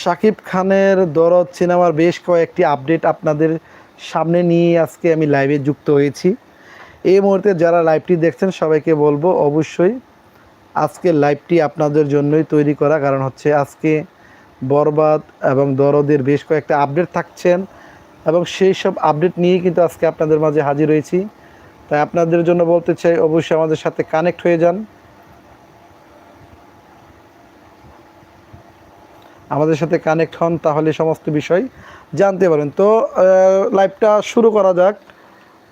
শাকিব খানের দরদ সিনেমার বেশ কয়েকটি আপডেট আপনাদের সামনে নিয়ে আজকে আমি লাইভে যুক্ত হয়েছি। এই মুহূর্তে যারা লাইভটি দেখছেন, সবাইকে বলব অবশ্যই আজকে লাইভটি আপনাদের জন্যই তৈরি করা, কারণ হচ্ছে আজকে বরবাদ এবং দরদের বেশ কয়েকটা আপডেট থাকছেন এবং সেই সব আপডেট নিয়েই কিন্তু আজকে আপনাদের মাঝে হাজির হয়েছি। তাই আপনাদের জন্য বলতে চাই, অবশ্যই আমাদের সাথে কানেক্ট হয়ে যান। আমাদের সাথে কানেক্ট হন তাহলে সমস্ত বিষয় জানতে পারেন। তো লাইভটা শুরু করা যাক।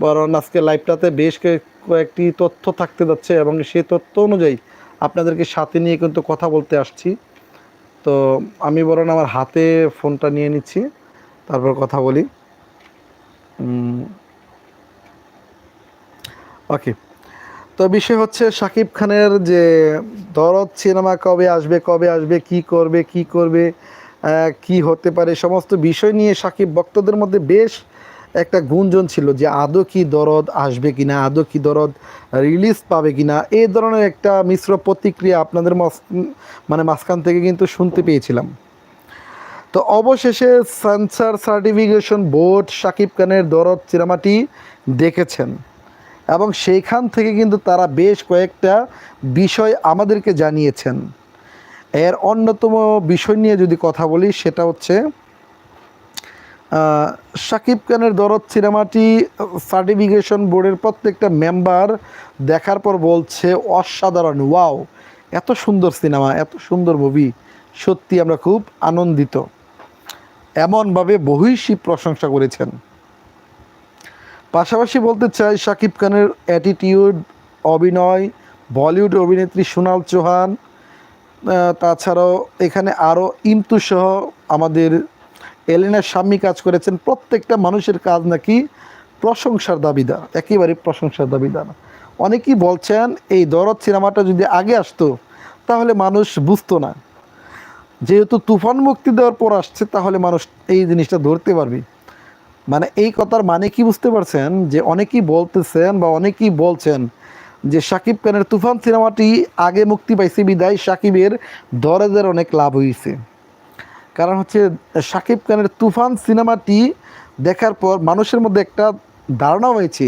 বরং আজকে লাইভটাতে বেশ কয়েক- কয়েকটি তথ্য থাকতে যাচ্ছে এবং সেই তথ্য অনুযায়ী আপনাদেরকে সাথে নিয়ে কিন্তু কথা বলতে আসছি। তো, আমি বরং আমার হাতে ফোনটা নিয়ে নিচ্ছি, তারপর কথা বলি। ওকে তো বিষয় হচ্ছে শাকিব খানের যে দরদ সিনেমা কবে আসবে কবে আসবে, কি করবে কি করবে কি হতে পারে সমস্ত বিষয় নিয়ে শাকিব ভক্তদের মধ্যে বেশ একটা গুঞ্জন ছিল যে আদৌ কি দরদ আসবে কি না আদৌ কি দরদ রিলিজ পাবে কি না এই ধরনের একটা মিশ্র প্রতিক্রিয়া আপনাদের মানে মাঝখান থেকে কিন্তু শুনতে পেয়েছিলাম। তো অবশেষে সেন্সার সার্টিফিকেশন বোর্ড শাকিব খানের দরদ সিনেমাটি দেখেছেন। এবং সেইখান থেকে কিন্তু তারা বেশ কয়েকটা বিষয় আমাদেরকে জানিয়েছেন। এর অন্যতম বিষয় নিয়ে যদি কথা বলি, সেটা হচ্ছে শাকিব খানের দরদ সিনেমাটি সার্টিফিকেশন বোর্ডের প্রত্যেকটা মেম্বার দেখার পর বলছে, অসাধারণ, ওয়াও, এত সুন্দর সিনেমা, এত সুন্দর মুভি, সত্যি আমরা খুব আনন্দিত। এমনভাবে বহিষী প্রশংসা করেছেন। পাশাপাশি বলতে চাই শাকিব খানের অ্যাটিটিউড অভিনয়, বলিউড অভিনেত্রী সোনাল চৌহান তাছাড়াও এখানে আরও ইমতু সহ আমাদের এলেনার স্বামী কাজ করেছেন। প্রত্যেকটা মানুষের কাজ নাকি প্রশংসার দাবিদার, একেবারে প্রশংসার দাবিদার। অনেকেই বলছেন, এই দরদ সিনেমাটা যদি আগে আসতো, তাহলে মানুষ বুঝতো না। যেহেতু তুফান মুক্তি দেওয়ার পর আসছে, তাহলে মানুষ এই জিনিসটা ধরতে পারবে। মানে এই কথার মানে কি বুঝতে পারছেন? যে অনেকেই বলতেছেন বা অনেকেই বলছেন যে শাকিব খানের তুফান সিনেমাটি আগে মুক্তি পাইছে, বিদায় সাকিবের দরদের অনেক লাভ হয়েছে কারণ হচ্ছে শাকিব খানের তুফান সিনেমাটি দেখার পর মানুষের মধ্যে একটা ধারণা হয়েছে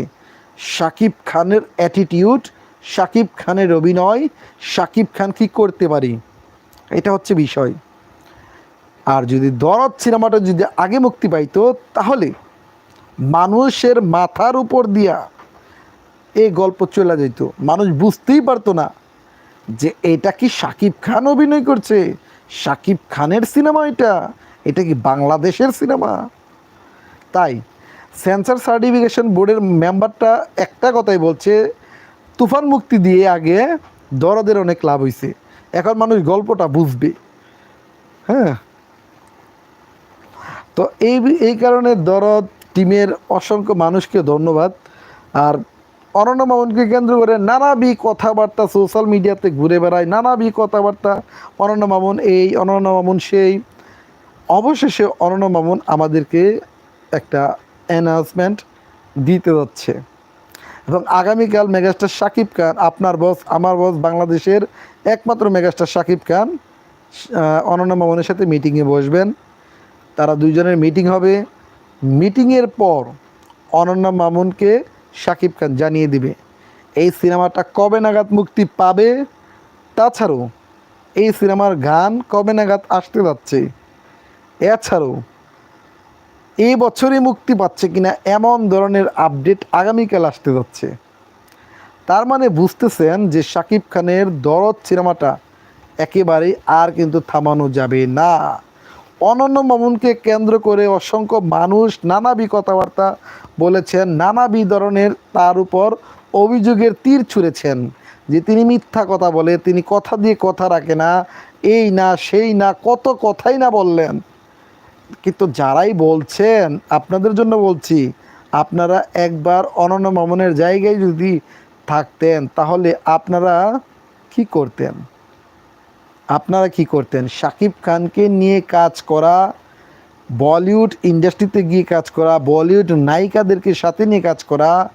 সাকিব খানের অ্যাটিটিউড সাকিব খানের অভিনয় সাকিব খান কি করতে পারি? এটা হচ্ছে বিষয়। আর যদি দরদ সিনেমাটা যদি আগে মুক্তি পাইতো, তাহলে মানুষের মাথার উপর দিয়া এই গল্প চলে যেত মানুষ বুঝতেই পারতো না যে এটা কি শাকিব খান অভিনয় করছে? শাকিব খানের সিনেমা এটা? এটা কি বাংলাদেশের সিনেমা? তাই সেন্সার সার্টিফিকেশন বোর্ডের মেম্বারটা একটা কথাই বলছে, তুফান মুক্তি দিয়ে আগে দরদের অনেক লাভ হয়েছে এখন মানুষ গল্পটা বুঝবে। হ্যাঁ। তো এই এই কারণে দরদ টিমের অসংখ্য মানুষকে ধন্যবাদ। আর অনন্য মামুনকে কেন্দ্র করে নানাবি কথাবার্তা সোশ্যাল মিডিয়াতে ঘুরে বেড়ায় নানাবি কথাবার্তা। অনন্য মামুন এই অনন্য মামুন সেই। অবশেষে অনন্য মামুন আমাদেরকে একটা অ্যানাউন্সমেন্ট দিতে যাচ্ছে। এবং আগামীকাল মেগাস্টার শাকিব খান, আপনার বস, আমার বস বাংলাদেশের একমাত্র মেগাস্টার শাকিব খান অনন্য মামুনের সাথে মিটিংয়ে বসবেন। তারা দুইজনের মিটিং হবে। মিটিংয়ের পর অনন্যা মামুনকে শাকিব খান জানিয়ে দিবে। এই সিনেমাটা কবে নাগাদ মুক্তি পাবে? তাছাড়াও, এই সিনেমার গান কবে নাগাদ আসতে যাচ্ছে? এছাড়াও, এই বছরই মুক্তি পাচ্ছে কিনা এমন ধরনের আপডেট আগামীকাল আসতে যাচ্ছে। তার মানে বুঝতেছেন যে শাকিব খানের দরদ সিনেমাটা একেবারেই আর কিন্তু থামানো যাবে না। অনন্য মামুনকে কেন্দ্র করে অসংখ্য মানুষ নানাবি কথাবার্তা বলেছেন নানাবি ধরনের তার উপর অভিযোগের তীর ছুঁড়েছেন যে তিনি মিথ্যা কথা বলে, তিনি কথা দিয়ে কথা রাখে না, এই না, সেই না, কত কথাই না বললেন। কিন্তু যারাই বলছেন, আপনাদের জন্য বলছি, আপনারা একবার অনন্য মামনের জায়গায় যদি থাকতেন, তাহলে আপনারা কি করতেন? আপনারা কি করতেন? শাকিব খানকে নিয়ে কাজ করা, বলিউড ইন্ডাস্ট্রিতে গিয়ে কাজ করা, বলিউড নায়িকাদেরকে সাথে নিয়ে কাজ করা,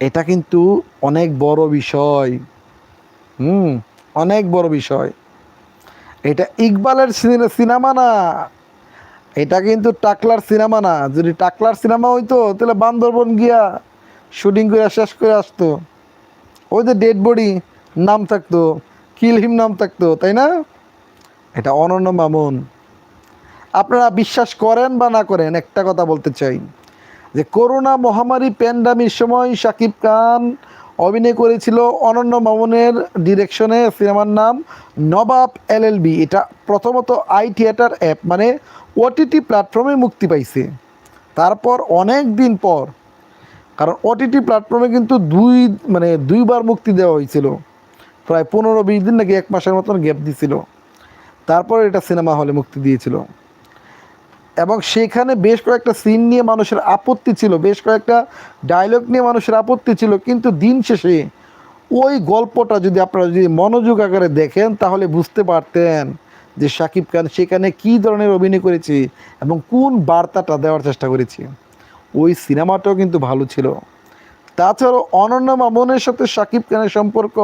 এটা কিন্তু অনেক বড় বিষয়। হুম, অনেক বড় বিষয়। এটা ইকবালের সিনে- সিনেমা না। এটা কিন্তু টাকলার সিনেমা না। যদি টাকলার সিনেমা হইতো, তাহলে বান্দরবন গিয়া শুটিং করে শেষ করে আসতো। ওই যে ডেড বডি নাম থাকতো। কিল হিম নাম থাকতো, তাই না? এটা অনন্য মামুন। আপনারা বিশ্বাস করেন বা না করেন, একটা কথা বলতে চাই। যে করোনা মহামারী প্যান্ডামির সময় শাকিব খান অভিনয় করেছিল অনন্য মামুনের ডিরেকশনে সিনেমার নাম নবাব এলএলবি এটা প্রথমত আই থিয়েটার অ্যাপ মানে ওটিটি প্ল্যাটফর্মে মুক্তি পাইছে। তারপর অনেক দিন পর, কারণ ওটিটি প্ল্যাটফর্মে কিন্তু দুই মানে দুইবার মুক্তি দেওয়া হয়েছিল। প্রায় পনেরো বিশ দিন নাকি এক মাসের মতন গ্যাপ দিছিল। তারপর এটা সিনেমা হলে মুক্তি দিয়েছিল। এবং সেখানে বেশ কয়েকটা সিন নিয়ে মানুষের আপত্তি ছিল, বেশ কয়েকটা ডায়লগ নিয়ে মানুষের আপত্তি ছিল, কিন্তু দিন শেষে ওই গল্পটা যদি আপনারা যদি মনোযোগ আকারে দেখেন, তাহলে বুঝতে পারতেন যে শাকিব খান সেখানে কী ধরনের অভিনয় করেছে এবং কোন বার্তাটা দেওয়ার চেষ্টা করেছে। ওই সিনেমাটাও কিন্তু ভালো ছিল। তাছাড়াও অনন্য মামুনের সাথে শাকিব খানের সম্পর্ক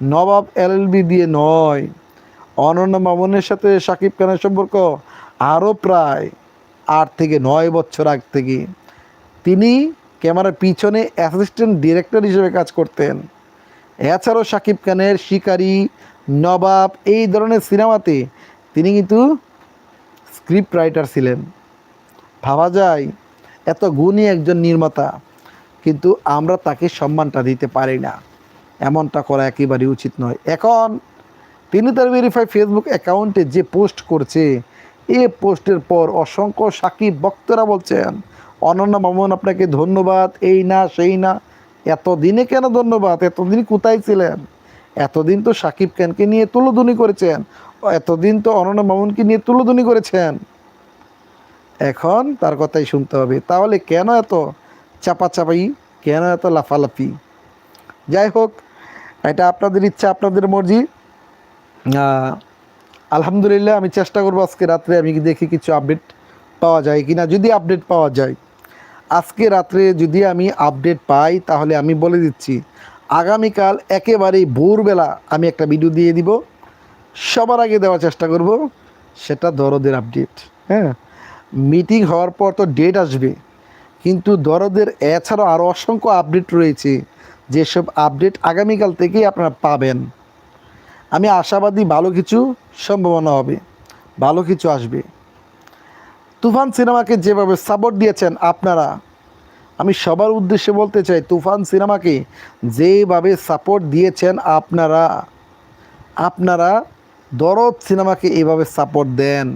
নবাব এলএলবি দিয়ে নয়। অনন্য মামুনের সাথে শাকিব খানের সম্পর্ক আরও প্রায় আট থেকে নয় বছর আগ থেকে। তিনি ক্যামেরার পিছনে অ্যাসিস্ট্যান্ট ডিরেক্টর হিসেবে কাজ করতেন। এছাড়াও শাকিব খানের শিকারি, নবাব এই ধরনের সিনেমাতে তিনি কিন্তু স্ক্রিপ্ট রাইটার ছিলেন। ভাবা যায়, এত গুণী একজন নির্মাতা, কিন্তু আমরা তাকে সম্মানটা দিতে পারি না। এমনটা করা একেবারেই উচিত নয়। এখন তিনি তার ভেরিফাই ফেসবুক অ্যাকাউন্টে যে পোস্ট করছে, এ পোস্টের পর অসংখ্য সাকিব বক্তরা বলছেন, অনন্য মামুন, আপনাকে ধন্যবাদ। এই না, সেই না। এতদিনে কেন ধন্যবাদ? এতদিন কোথায় ছিলেন? এতদিন তো সাকিব খানকে নিয়ে তুলোধুনি করেছেন। এতদিন তো অনন্য মামুনকে নিয়ে তুলোধুনি করেছেন। এখন তার কথাই শুনতে হবে। তাহলে কেন এত চাপাচাপাই কেন এত লাফালাফি? যাই হোক এটা আপনাদের ইচ্ছা, আপনাদের মর্জি। আলহামদুলিল্লাহ, আমি চেষ্টা করব আজকে রাত্রে আমি দেখি কিছু আপডেট পাওয়া যায় কি না যদি আপডেট পাওয়া যায়, আজকে রাত্রে যদি আমি আপডেট পাই, তাহলে আমি বলে দিচ্ছি, আগামীকাল একেবারেই ভোরবেলা আমি একটা ভিডিও দিয়ে দিব। সবার আগে দেওয়ার চেষ্টা করব, সেটা দরদের আপডেট। হ্যাঁ মিটিং হওয়ার পর তো ডেট আসবে, কিন্তু দরদের এছাড়াও আরও অসংখ্য আপডেট রয়েছে। যেসব আপডেট আগামীকাল থেকেই আপনারা পাবেন। আমি আশাবাদী ভালো কিছু সম্ভাবনা হবে, ভালো কিছু আসবে। তুফান সিনেমাকে যেভাবে সাপোর্ট দিয়েছেন আপনারা, আমি সবার উদ্দেশ্যে বলতে চাই, তুফান সিনেমাকে যেভাবে সাপোর্ট দিয়েছেন আপনারা আপনারা দরদ সিনেমাকে এইভাবে সাপোর্ট দেন।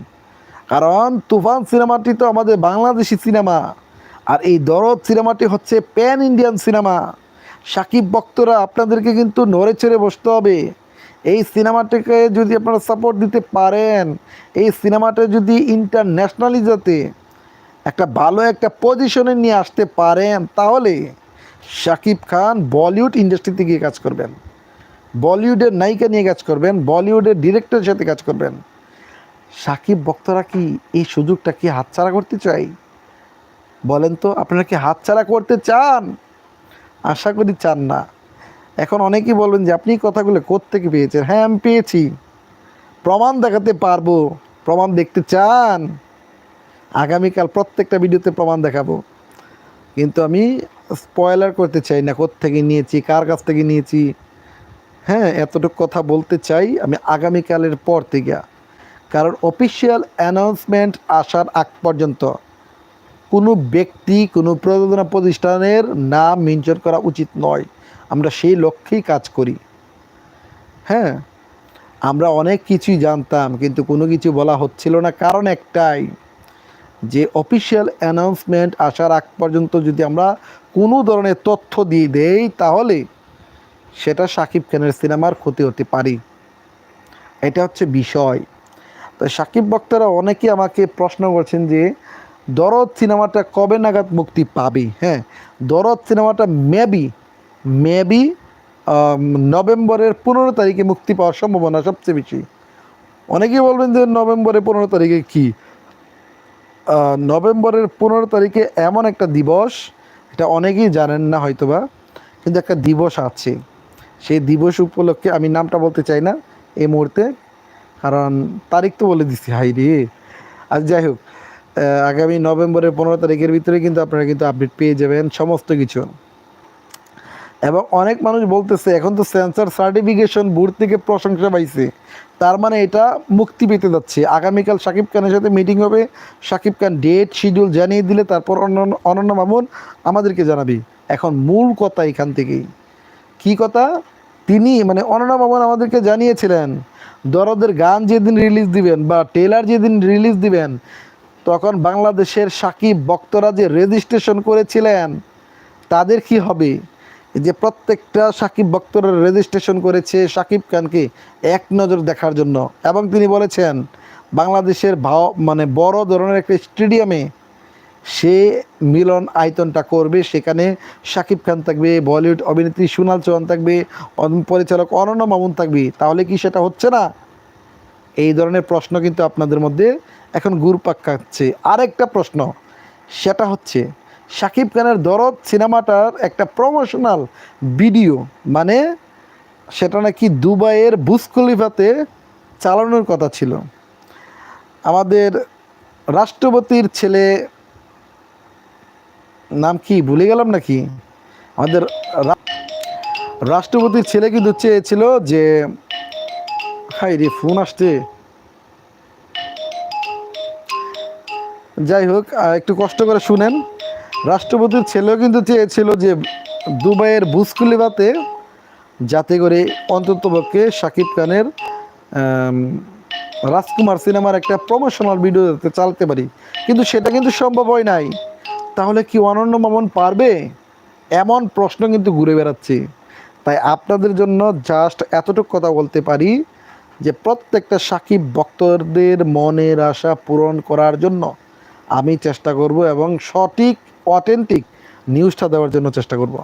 কারণ তুফান সিনেমাটি তো আমাদের বাংলাদেশি সিনেমা, আর এই দরদ সিনেমাটি হচ্ছে প্যান ইন্ডিয়ান সিনেমা। সাকিব ভক্তরা আপনাদেরকে কিন্তু নড়ে চড়ে বসতে হবে। এই সিনেমাটাকে যদি আপনারা সাপোর্ট দিতে পারেন, এই সিনেমাটা যদি ইন্টারন্যাশনালি যাতে একটা ভালো একটা পজিশনে নিয়ে আসতে পারেন, তাহলে শাকিব খান বলিউড ইন্ডাস্ট্রিতে গিয়ে কাজ করবেন। বলিউডের নায়িকা নিয়ে কাজ করবেন, বলিউডের ডিরেক্টরের সাথে কাজ করবেন। সাকিব ভক্তরা কি এই সুযোগটা কি হাতছাড়া করতে চাই বলেন তো, আপনারা কি হাতছাড়া করতে চান? আশা করি চান না। এখন অনেকেই বলবেন যে, আপনি কথাগুলো কোত্থেকে পেয়েছেন? হ্যাঁ আমি পেয়েছি। প্রমাণ দেখাতে পারব। প্রমাণ দেখতে চান। আগামীকাল প্রত্যেকটা ভিডিওতে প্রমাণ দেখাবো। কিন্তু আমি স্পয়লার করতে চাই না, কোত্থেকে নিয়েছি, কার কাছ থেকে নিয়েছি। হ্যাঁ এতটুকু কথা বলতে চাই আমি আগামীকালের পর থেকে। কারণ অফিসিয়াল অ্যানাউন্সমেন্ট আসার আগ পর্যন্ত কোনো ব্যক্তি, কোনো প্রযোজনা প্রতিষ্ঠানের নাম মেনশন করা উচিত নয়। আমরা সেই লক্ষ্যেই কাজ করি। হ্যাঁ আমরা অনেক কিছুই জানতাম, কিন্তু কোনো কিছু বলা হচ্ছিল না। কারণ একটাই, যে অফিসিয়াল অ্যানাউন্সমেন্ট আসার আগ পর্যন্ত যদি আমরা কোনো ধরনের তথ্য দিয়ে দেই, তাহলে সেটা সাকিব খানের সিনেমার ক্ষতি হতে পারি। এটা হচ্ছে বিষয়। তো সাকিব বক্তারা অনেকেই আমাকে প্রশ্ন করছেন যে দরদ সিনেমাটা কবে নাগাদ মুক্তি পাবে? হ্যাঁ দরদ সিনেমাটা মেবি মেবি নভেম্বরের পনেরো তারিখে মুক্তি পাওয়ার সম্ভাবনা সবচেয়ে বেশি। অনেকেই বলবেন যে নভেম্বরের পনেরো তারিখে কী? নভেম্বরের পনেরো তারিখে এমন একটা দিবস, এটা অনেকেই জানেন না হয়তোবা, কিন্তু একটা দিবস আছে। সেই দিবস উপলক্ষে আমি নামটা বলতে চাই না এই মুহূর্তে, কারণ তারিখ তো বলে দিচ্ছি হাই রে। আর যাই হোক আগামী নভেম্বরের পনেরো তারিখের ভিতরে কিন্তু আপনারা কিন্তু আপডেট পেয়ে যাবেন সমস্ত কিছু। এবং অনেক মানুষ বলতেছে, এখন তো সেন্সার সার্টিফিকেশন বোর্ড থেকে প্রশংসা পাইছে। তার মানে এটা মুক্তি পেতে যাচ্ছে। আগামীকাল সাকিব খানের সাথে মিটিং হবে। সাকিব খান ডেট শিডিউল জানিয়ে দিলে তারপর অনন্য অনন্য মামুন আমাদেরকে জানাবি। এখন মূল কথা এখান থেকেই। কি কথা? তিনি মানে অনন্য মামুন আমাদেরকে জানিয়েছিলেন, দরদের গান যেদিন রিলিজ দিবেন বা টেলার যেদিন রিলিজ দিবেন তখন বাংলাদেশের সাকিব বক্তরা যে রেজিস্ট্রেশন করেছিলেন, তাদের কি হবে? যে প্রত্যেকটা সাকিব বক্তরা রেজিস্ট্রেশন করেছে সাকিব খানকে এক নজর দেখার জন্য। এবং তিনি বলেছেন, বাংলাদেশের ভাও মানে বড় ধরনের একটা স্টেডিয়ামে সে মিলন আয়তনটা করবে। সেখানে শাকিব খান থাকবে, বলিউড অভিনেত্রী সোনাল চৌহান থাকবে পরিচালক অনন্য মামুন থাকবে। তাহলে কি সেটা হচ্ছে না? এই ধরনের প্রশ্ন কিন্তু আপনাদের মধ্যে এখন ঘুরপাক খাচ্ছে আরেকটা প্রশ্ন, সেটা হচ্ছে, শাকিব খানের দরদ সিনেমাটার একটা প্রমোশনাল ভিডিও মানে সেটা নাকি দুবাইয়ের বুস খলিফাতে চালানোর কথা ছিল। আমাদের রাষ্ট্রপতির ছেলে, নাম কি ভুলে গেলাম নাকি? আমাদের রাষ্ট্রপতির ছেলে কিন্তু চেয়েছিল যে হাই রে, ফোন আসছে। যাই হোক একটু কষ্ট করে শুনেন। রাষ্ট্রপতির ছেলেও কিন্তু চেয়েছিল যে দুবাইয়ের বুসকুলিবাতে যাতে করে অন্ততপক্ষে শাকিব খানের রাজকুমার সিনেমার একটা প্রমোশনাল ভিডিও চালাতে পারি। কিন্তু সেটা কিন্তু সম্ভব হয় নাই। তাহলে কি অনন্য মামন পারবে? এমন প্রশ্ন কিন্তু ঘুরে বেড়াচ্ছে। তাই আপনাদের জন্য জাস্ট এতটুকু কথা বলতে পারি যে প্রত্যেকটা সাকিব ভক্তদের মনের আশা পূরণ করার জন্য আমি চেষ্টা করব এবং সঠিক অথেন্টিক নিউজটা দেওয়ার জন্য চেষ্টা করব।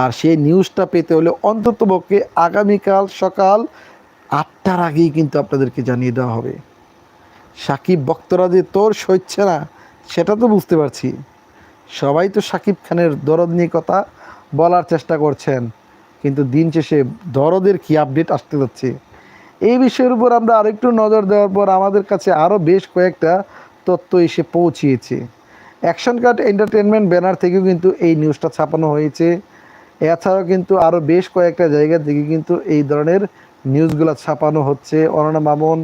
আর সেই নিউজটা পেতে হলে অন্ততপক্ষে আগামীকাল সকাল আটটার আগেই কিন্তু আপনাদেরকে জানিয়ে দেওয়া হবে। সাকিব বক্তরা যে তোর সইচ্ছে না, সেটা তো বুঝতে পারছি। সবাই তো সাকিব খানের দরদ নিয়ে কথা বলার চেষ্টা করছেন, কিন্তু দিন শেষে দরদের কি আপডেট আসতে যাচ্ছে? এই বিষয়ের উপর আমরা আরেকটু নজর দেওয়ার পর আমাদের কাছে আরও বেশ কয়েকটা তথ্য এসে পৌঁছিয়েছে। অ্যাকশন কার্ড এন্টারটেনমেন্ট ব্যানার থেকেও কিন্তু এই নিউজটা ছাপানো হয়েছে। এছাড়াও কিন্তু আরও বেশ কয়েকটা জায়গা থেকে কিন্তু এই ধরনের নিউজগুলো ছাপানো হচ্ছে। অননা মামুন,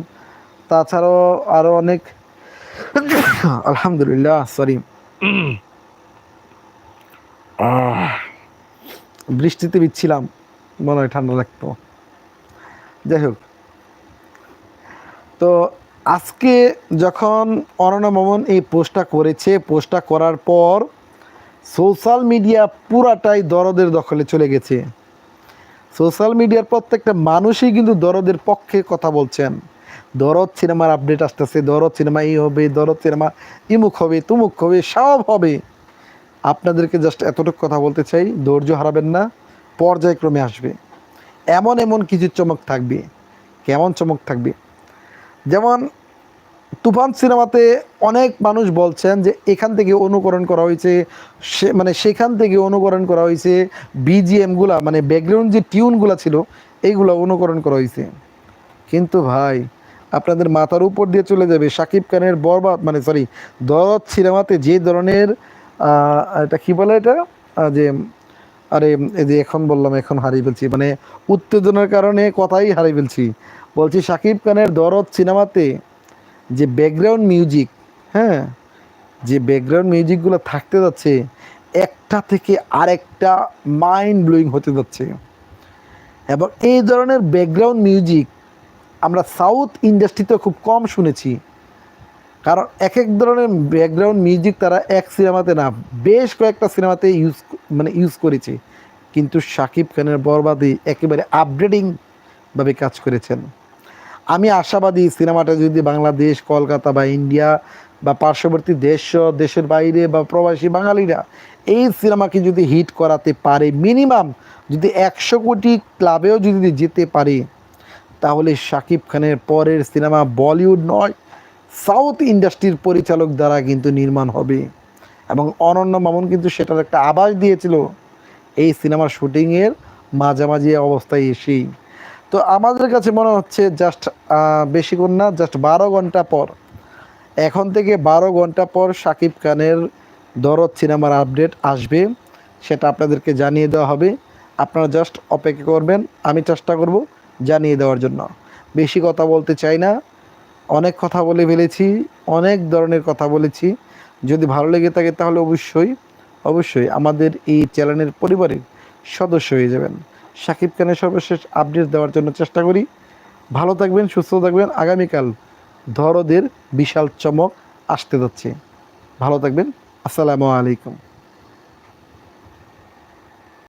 তাছাড়াও আরও অনেক আলহামদুলিল্লাহ সরি বৃষ্টিতে বিচ্ছিলাম, মনে হয় ঠান্ডা লাগতো। যাই হোক। তো আজকে যখন অননা মামুন এই পোস্টটা করেছে, পোস্টটা করার পর সোশ্যাল মিডিয়া পুরাটাই দরদের দখলে চলে গেছে। সোশ্যাল মিডিয়ার প্রত্যেকটা মানুষই কিন্তু দরদের পক্ষে কথা বলছেন। দরদ সিনেমার আপডেট আসতেছে, দরদ সিনেমা এই হবে, দরদ সিনেমা ইমুক হবে, তুমুক হবে, সব হবে। আপনাদেরকে জাস্ট এতটুকু কথা বলতে চাই, ধৈর্য হারাবেন না, পর্যায়ক্রমে আসবে। এমন এমন কিছু চমক থাকবে, কেমন চমক থাকবে? যেমন তুফান সিনেমাতে অনেক মানুষ বলছেন যে এখান থেকে অনুকরণ করা হয়েছে, সে মানে সেখান থেকে অনুকরণ করা হয়েছে বিজিএমগুলা মানে ব্যাকগ্রাউন্ড যে টিউনগুলো ছিল, এইগুলো অনুকরণ করা হয়েছে। কিন্তু ভাই, আপনাদের মাথার উপর দিয়ে চলে যাবে শাকিব খানের বরবাদ মানে সরি দরদ সিনেমাতে যে ধরনের এটা কী বলে এটা? যে, আরে, এই যে এখন বললাম, এখন হারিয়ে ফেলছি মানে উত্তেজনার কারণে কথাই হারিয়ে ফেলছি। বলছি শাকিব খানের দরদ সিনেমাতে যে ব্যাকগ্রাউন্ড মিউজিক হ্যাঁ যে ব্যাকগ্রাউন্ড মিউজিকগুলো থাকতে যাচ্ছে, একটা থেকে আরেকটা মাইন্ড ব্লোয়িং হতে যাচ্ছে। এবং এই ধরনের ব্যাকগ্রাউন্ড মিউজিক আমরা সাউথ ইন্ডাস্ট্রিতে খুব কম শুনেছি। কারণ এক এক ধরনের ব্যাকগ্রাউন্ড মিউজিক তারা এক সিনেমাতে না, বেশ কয়েকটা সিনেমাতে ইউজ মানে ইউজ করেছে। কিন্তু শাকিব খানের বরবাদী একেবারে আপগ্রেডিংভাবে কাজ করেছেন। আমি আশাবাদী সিনেমাটা যদি বাংলাদেশ, কলকাতা বা ইন্ডিয়া বা পার্শ্ববর্তী দেশ, দেশের বাইরে বা প্রবাসী বাঙালিরা এই সিনেমাকে যদি হিট করাতে পারে, মিনিমাম যদি একশো কোটি ক্লাবেও যদি যেতে পারে, তাহলে শাকিব খানের পরের সিনেমা বলিউড নয়, সাউথ ইন্ডাস্ট্রির পরিচালক দ্বারা কিন্তু নির্মাণ হবে। এবং অনন্য মামুন কিন্তু সেটার একটা আভাস দিয়েছিল, এই সিনেমার শুটিংয়ের মাঝামাঝি অবস্থায় এসেই। তো আমাদের কাছে মনে হচ্ছে জাস্ট বেশিক্ষণ না জাস্ট বারো ঘণ্টা পর। এখন থেকে বারো ঘণ্টা পর শাকিব খানের দরদ সিনেমার আপডেট আসবে, সেটা আপনাদেরকে জানিয়ে দেওয়া হবে। আপনারা জাস্ট অপেক্ষা করবেন, আমি চেষ্টা করব জানিয়ে দেওয়ার জন্য। বেশি কথা বলতে চাই না, অনেক কথা বলে ফেলেছি, অনেক ধরনের কথা বলেছি। যদি ভালো লেগে থাকে তাহলে অবশ্যই অবশ্যই আমাদের এই চ্যানেলের পরিবারের সদস্য হয়ে যাবেন। শাকিব খানের সর্বশেষ আপডেট দেওয়ার জন্য চেষ্টা করি। ভালো থাকবেন, সুস্থ থাকবেন। আগামীকাল ধরদের বিশাল চমক আসতে যাচ্ছে। ভালো থাকবেন। আসসালামু আলাইকুম।